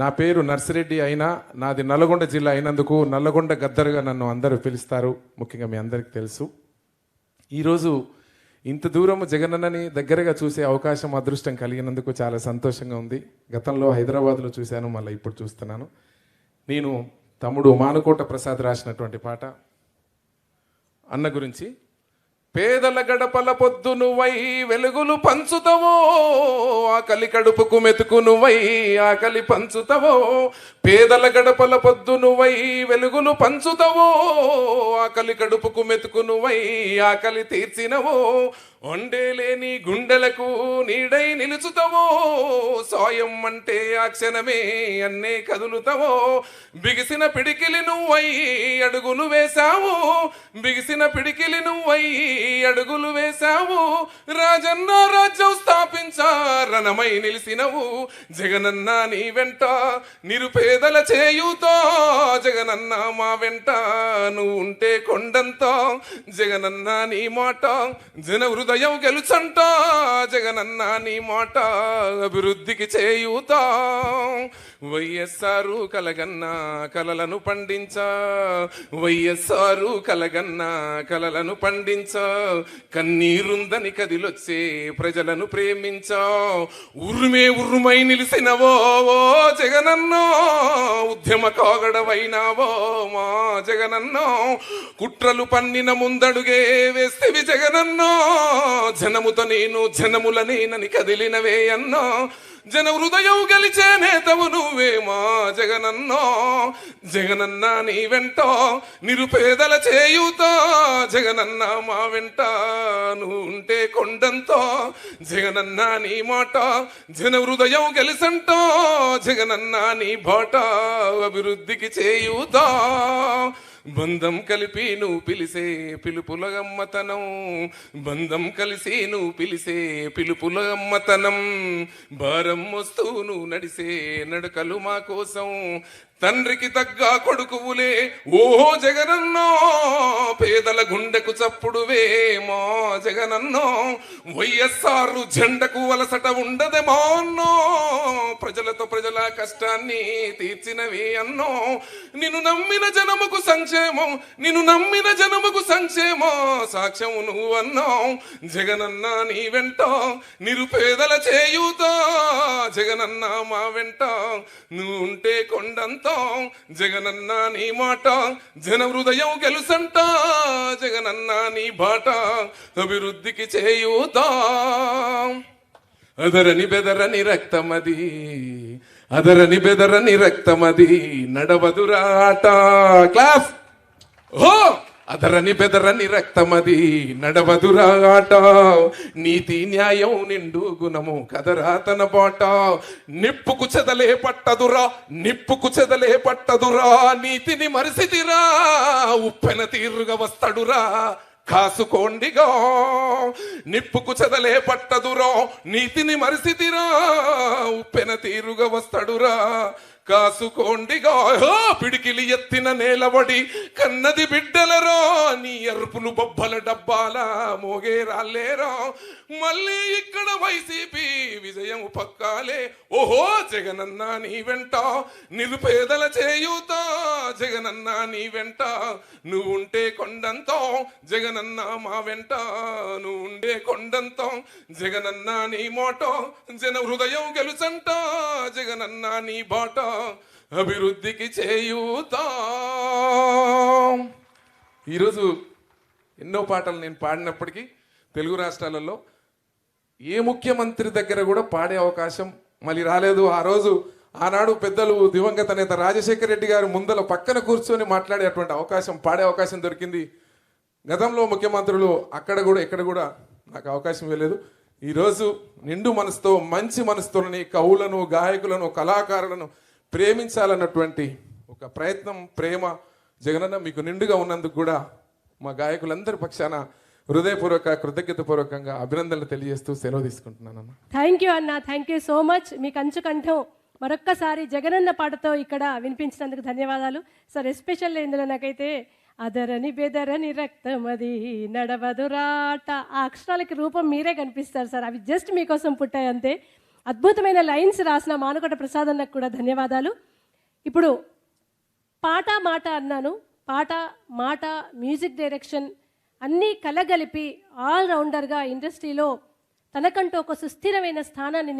నా పేరు నర్సిరెడ్డి అయినా నాది నల్గొండ జిల్లా అయినందుకు నల్లగొండ గద్దరుగా నన్ను అందరూ పిలుస్తారు. ముఖ్యంగా మీ అందరికీ తెలుసు. ఈరోజు ఇంత దూరం జగనన్నని దగ్గరగా చూసే అవకాశం అదృష్టం కలిగినందుకు చాలా సంతోషంగా ఉంది. గతంలో హైదరాబాద్లో చూశాను మళ్ళీ ఇప్పుడు చూస్తున్నాను. నేను తమ్ముడు మానుకోట ప్రసాద్ రాసినటువంటి పాట. అన్న గురించి పేదల గడపల పొద్దు నువ్వై వెలుగులు పంచుతవో ఆకలి కడుపుకు మెతుకు నువ్వై ఆకలి పంచుతవో. పేదల గడపల పొద్దు నువ్వై వెలుగులు పంచుతవో ఆకలి కడుపుకు మెతుకు నువ్వై ఆకలి తీర్చినవో. వండేలేని గుండెలకు నీడై నిలుచుతవో సాయం అంటే ఆ క్షణమే అన్నే కదులుతావో. బిగిసిన పిడికిలి నువ్వై అడుగులు వేశావు బిగిసిన పిడికిలి నువ్వై అడుగులు వేశావు. రాజన్న రాజ్యం స్థాపించా రణమై నిలిసినవు. జగనన్న నీ వెంట నిరుపేదల చేయుతో జగనన్న మా వెంట నువ్వు ఉంటే కొండంతో. జగనన్న నీ మాట జన హృదయం గెలుచంట జగనన్న నీ మాట అభివృద్ధికి చేయుతా. వైఎస్ఆర్ కలగన్నా కలలను పండించా. వైఎస్ఆర్ కలగన్నా కలలను పండించ. కన్నీరుందని కదిలొచ్చే ప్రజలను ప్రేమించా. ఉరుమే ఉరుమై నిలిసినవో ఓ జగనన్నో ఉద్యమ కాగడవైనావో మా జగనన్నో. కుట్రలు పన్నిన ముందడుగే వేస్తేవి జగనన్నో. జనముతో నేను జనముల నేనని కదిలినవే అన్నో. జన హృదయం గెలిచే నేతవు నువ్వేమా జగనన్నో. జగనన్న నీ వెంట నిరుపేదల చేయుతో. జగనన్న మా వెంట నువ్వు ఉంటే కొండంతో. జగనన్న నీ మాట జన హృదయం గెలిసంటో. జగనన్న నీ బాట అభివృద్ధికి చేయుతా. బంధం కలిపి నువ్వు పిలిసే పిలుపులగమ్మతనం. బంధం కలిసి నువ్వు పిలిసే పిలుపులగమ్మతనం. భారం వస్తూ నువ్వు నడిసే నడకలు మా కోసం. తండ్రికి తగ్గ కొడుకువులే. ఓ జగనన్నో పేదల గుండెకు చప్పుడువే మా జగనన్నో. వైఎస్ఆర్ జెండకు వలసట ఉండదేమో అన్నో. ప్రజలతో కష్టాన్ని తీర్చినవి అన్నో. నిన్ను నమ్మిన జనముకు సంక్షేమం నిన్ను నమ్మిన జనముకు సంక్షేమం సాక్ష్యం నువ్వు అన్నో. జగనన్న నీ వెంట నిరుపేదల చేయుతా జగనన్న మా వెంట నువ్వు ఉంటే కొండంతో. జగనన్న నీ మాట జన హృదయం గెలుసంట జగనన్న నీ బాట అభివృద్ధికి చేయుతా. అదరని బెదరని రక్తమది అదరని బెదరని రక్తమది నడవదురాట. క్లాస్! ఓ అదరని బెదరని రక్తమది నడవదురాట. నీతి న్యాయం నిండు గుణము కదరా తన బాట. నిప్పుకు చెదలే పట్టదురా నిప్పుకు చెదలే పట్టదురా. నీతిని మరిసిదిరా ఉప్పెన తీరుగా వస్తాడురా. కాసుకోండిగా నిప్పుకు చెదలే పట్టదురో నీతిని మరిసిదిరా ఉప్పెన తీరుగా వస్తాడురా. కాసుకోండిగా పిడికిలి ఎత్తిన నేలబడి కన్నది బిడ్డలరో నీ అరుపులు మోగే రాలేరా మళ్ళీ ఇక్కడ వైసీపీ విజయం పక్కాలే. ఓహో జగనన్న నీ వెంట. నిరుపేదల చేయూతా జగనన్న నీ వెంట. నువ్వు ఉంటే కొండంతో జగనన్న మా వెంట. నువ్వుండే కొండంతో జగనన్న నీ మోట. జన హృదయం గెలుచంట జగనన్న నీ బాట. అభివృద్ధికి చేయూతా. ఈరోజు ఎన్నో పాటలు నేను పాడినప్పటికీ తెలుగు రాష్ట్రాలలో ఏ ముఖ్యమంత్రి దగ్గర కూడా పాడే అవకాశం మళ్ళీ రాలేదు. ఆ రోజు ఆనాడు పెద్దలు దివంగత నేత రాజశేఖర రెడ్డి గారు ముందల పక్కన కూర్చొని మాట్లాడేటువంటి అవకాశం పాడే అవకాశం దొరికింది. గతంలో ముఖ్యమంత్రులు అక్కడ కూడా ఇక్కడ కూడా నాకు అవకాశం ఇవ్వలేదు. ఈరోజు నిండు మనసుతో మంచి మనసుతోని కవులను గాయకులను కళాకారులను ప్రేమించాలన్నటువంటి ఒక ప్రయత్నం ప్రేమ జగనన్న మీకు నిండుగా ఉన్నందుకు కూడా మా గాయకులందరి పక్షాన హృదయపూర్వక కృతజ్ఞతపూర్వకంగా అభినందనలు తెలియజేస్తూ సెలవు తీసుకుంటున్నాను థ్యాంక్ యూ అన్న. థ్యాంక్ యూ సో మచ్ మీ కంచు కంఠం మరొక్కసారి జగనన్న పాటతో ఇక్కడ వినిపించినందుకు ధన్యవాదాలు. సార్ ఎస్పెషల్ ఇందులో నాకైతే అదరని బెదరని రక్తమది నడవదురాట ఆ అక్షరాలకి రూపం మీరే కనిపిస్తారు సార్. అవి జస్ట్ మీకోసం పుట్టాయి అంతే. అద్భుతమైన లైన్స్ రాసిన మానుకోట ప్రసాద్ అన్నకు కూడా ధన్యవాదాలు. ఇప్పుడు పాట మాట అన్నాను. పాట మాట మ్యూజిక్ డైరెక్షన్ అన్నీ కలగలిపి ఆల్రౌండర్గా ఇండస్ట్రీలో తనకంటూ ఒక సుస్థిరమైన స్థానాన్ని